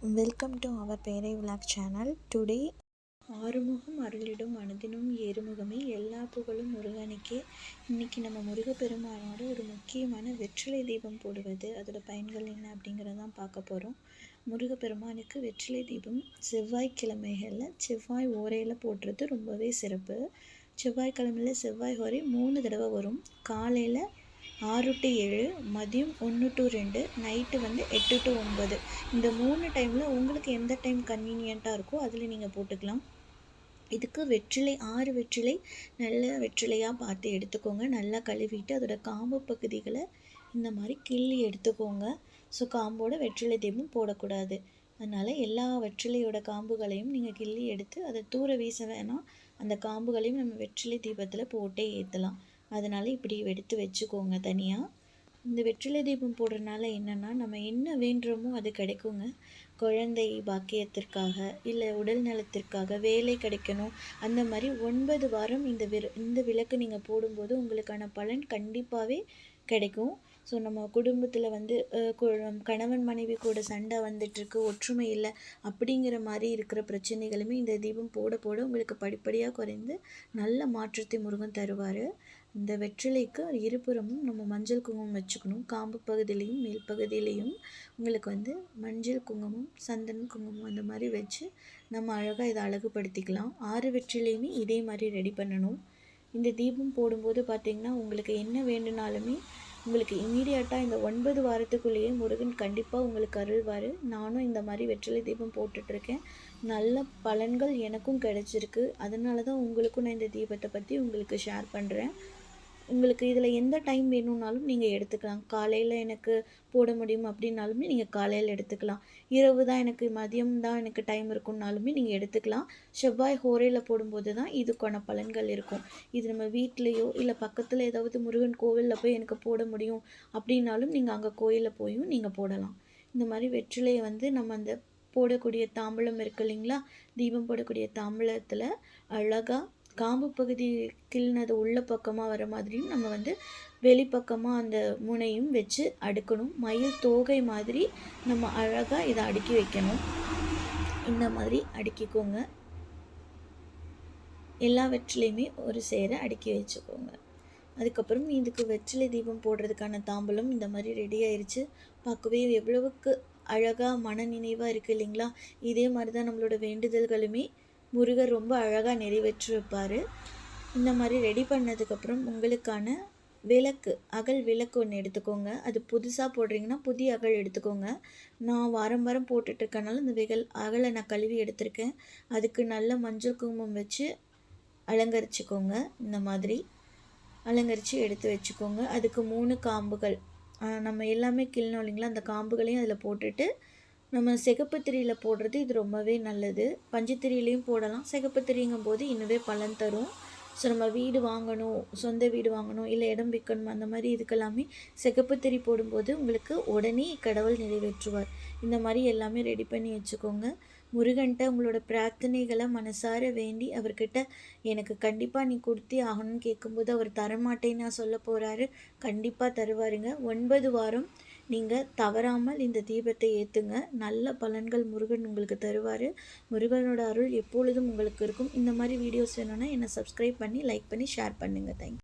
Welcome to our பேரை vlog channel today Arumugam அருளிடும் அனுதினம் ஏறுமுகமே எல்லா புகழும் முருகனுக்கே. இன்றைக்கி நம்ம முருகப்பெருமானோட ஒரு முக்கியமான வெற்றிலை தீபம் போடுவது அதோட பயன்கள் என்ன அப்படிங்கிறதான் பார்க்க போகிறோம் முருகப்பெருமானுக்கு வெற்றிலை தீபம் செவ்வாய்க்கிழமைகளில் செவ்வாய் ஓரையில் போடுறது ரொம்பவே சிறப்பு. செவ்வாய்க்கிழமையில் செவ்வாய் ஓரை மூணு தடவை வரும். காலையில் ஆறு டு ஏழு மதியம் ஒன்று டு ரெண்டு நைட்டு வந்து எட்டு டு ஒன்பது. இந்த மூணு டைமில் உங்களுக்கு எந்த டைம் கன்வீனியண்ட்டாக இருக்கோ அதில் நீங்கள் போட்டுக்கலாம். இதுக்கு வெற்றிலை ஆறு வெற்றிலை நல்ல வெற்றிலையாக பார்த்து எடுத்துக்கோங்க. நல்லா கழுவிட்டு அதோடய காம்பு பகுதிகளை இந்த மாதிரி கிள்ளி எடுத்துக்கோங்க. ஸோ காம்போட வெற்றிலை தீபம் போடக்கூடாது. அதனால் எல்லா வெற்றிலையோட காம்புகளையும் நீங்கள் கிள்ளி எடுத்து அதை தூர வீச வேணாம். அந்த காம்புகளையும் நம்ம வெற்றிலை தீபத்தில் போட்டே ஏற்றலாம் அதனால் இப்படி எடுத்து வச்சுக்கோங்க தனியாக இந்த வெற்றிலை தீபம் போடுறதுனால என்னென்னா நம்ம என்ன வேண்டுறோமோ அது கிடைக்குங்க. குழந்தை பாக்கியத்திற்காக இல்லை உடல் நலத்திற்காக வேலை கிடைக்கணும். அந்த மாதிரி ஒன்பது வாரம் இந்த விரு இந்த விளக்கு நீங்கள் போடும்போது உங்களுக்கான பலன் கண்டிப்பாகவே கிடைக்கும். ஸோ நம்ம குடும்பத்தில் வந்து கணவன் மனைவி கூட சண்டை வந்துட்டுருக்கு ஒற்றுமை இல்லை அப்படிங்கிற மாதிரி இருக்கிற பிரச்சனைகளுமே இந்த தீபம் போட போட உங்களுக்கு படிப்படியாக குறைந்து நல்ல மாற்றத்தை முருகன் தருவார். இந்த வெற்றிலைக்கு இருபுறமும் நம்ம மஞ்சள் குங்குமம் வச்சுக்கணும். காம்பு பகுதியிலையும் மேல் பகுதியிலையும் உங்களுக்கு வந்து மஞ்சள் குங்குமம் சந்தன குங்குமம் அந்த மாதிரி வச்சு நம்ம அழகாக இதை அழகுபடுத்திக்கலாம். ஆறு வெற்றிலையுமே இதே மாதிரி ரெடி பண்ணணும். இந்த தீபம் போடும்போது பார்த்திங்கன்னா உங்களுக்கு என்ன வேண்டுனாலுமே உங்களுக்கு இமீடியட்டாக இந்த ஒன்பது வாரத்துக்குள்ளேயே முருகன் கண்டிப்பாக உங்களுக்கு அருள்வார். நானும் இந்த மாதிரி வெற்றிலை தீபம் போட்டுட்ருக்கேன். நல்ல பலன்கள் எனக்கும் கிடச்சிருக்கு. அதனால தான் உங்களுக்கும் நான் இந்த தீபத்தை பற்றி உங்களுக்கு ஷேர் பண்ணுறேன் உங்களுக்கு இதில் எந்த டைம் வேணும்னாலும் நீங்கள் எடுத்துக்கலாம். காலையில் எனக்கு போட முடியும் அப்படின்னாலுமே நீங்கள் காலையில் எடுத்துக்கலாம். இரவு தான் எனக்கு மதியம் தான் எனக்கு டைம் இருக்குன்னாலுமே நீங்கள் எடுத்துக்கலாம். செவ்வாய் ஹோரையில் போடும்போது தான் இதுக்கான பலன்கள் இருக்கும். இது நம்ம வீட்லேயோ இல்லை பக்கத்தில் ஏதாவது முருகன் கோவிலில் போய் எனக்கு போட முடியும் அப்படின்னாலும் நீங்கள் அங்கே கோயிலில் போயும் நீங்கள் போடலாம். இந்த மாதிரி வெற்றிலையை வந்து நம்ம அந்த போடக்கூடிய தாம்பழம் இருக்கு இல்லைங்களா? தீபம் போடக்கூடிய தாம்பழத்தில் அழகாக காம்பு பகுதி கிள்னது உள்ள பக்கமாக வர மாதிரியும் நம்ம வந்து வெளிப்பக்கமாக அந்த முனையும் வச்சு அடுக்கணும். மயில் தோகை மாதிரி நம்ம அழகாக இதை அடுக்கி வைக்கணும். இந்த மாதிரி அடுக்கிக்கோங்க. எல்லா வெற்றிலையுமே ஒரு சேர அடுக்கி வச்சுக்கோங்க. அதுக்கப்புறம் இதுக்கு வெற்றிலை தீபம் போடுறதுக்கான தாம்பலம் இந்த மாதிரி ரெடி ஆயிடுச்சு பார்க்கவே எவ்வளவுக்கு அழகாக மன நினைவாக இருக்குது இல்லைங்களா? இதே மாதிரி தான் நம்மளோட வேண்டுதல்களுமே முருகர் ரொம்ப அழகாக நிறைவேற்றிருப்பார். இந்த மாதிரி ரெடி பண்ணதுக்கப்புறம் உங்களுக்கான விளக்கு அகல் விளக்கு ஒன்று எடுத்துக்கோங்க. அது புதுசாக போடுறீங்கன்னா புதிய அகல் எடுத்துக்கோங்க. நான் வாரம் வாரம் போட்டுட்ருக்கனால இந்த விகல் அகலை நான் கழுவி எடுத்திருக்கேன். அதுக்கு நல்ல மஞ்சள் குங்குமம் வச்சு அலங்கரிச்சுக்கோங்க. இந்த மாதிரி அலங்கரித்து எடுத்து வச்சுக்கோங்க. அதுக்கு மூணு காம்புகள். நம்ம எல்லாமே கிள்ளணும் இல்லைங்களா? அந்த காம்புகளையும் அதில் போட்டுட்டு நம்ம சிகப்பு திரியில் போடுறது இது ரொம்பவே நல்லது. பஞ்சு திரியிலையும் போடலாம். சிகப்பு திரிங்கும் போது இன்னுமே பலன் தரும். ஸோ நம்ம வீடு வாங்கணும் சொந்த வீடு வாங்கணும் இல்லை இடம் விற்கணும் அந்த மாதிரி இதுக்கெல்லாமே சிகப்பு திரி போடும்போது உங்களுக்கு உடனே கடவுள் நிறைவேற்றுவார். இந்த மாதிரி எல்லாமே ரெடி பண்ணி வச்சுக்கோங்க. முருகன்ட்ட உங்களோட பிரார்த்தனைகளை மனசார வேண்டி அவர்கிட்ட எனக்கு கண்டிப்பாக நீ கொடுத்தே ஆகணும்னு கேட்கும்போது அவர் தரமாட்டேன்னு நான் சொல்ல போகிறாரு கண்டிப்பாக தருவாருங்க. ஒன்பது வாரம் நீங்கள் தவறாமல் இந்த தீபத்தை ஏற்றுங்க நல்ல பலன்கள் முருகன் உங்களுக்கு தருவார். முருகனோட அருள் எப்பொழுதும் உங்களுக்கு இருக்கும். இந்த மாதிரி வீடியோஸ் வேணும்னா என்னை சப்ஸ்கிரைப் பண்ணி லைக் பண்ணி ஷேர் பண்ணுங்கள் தேங்க்யூ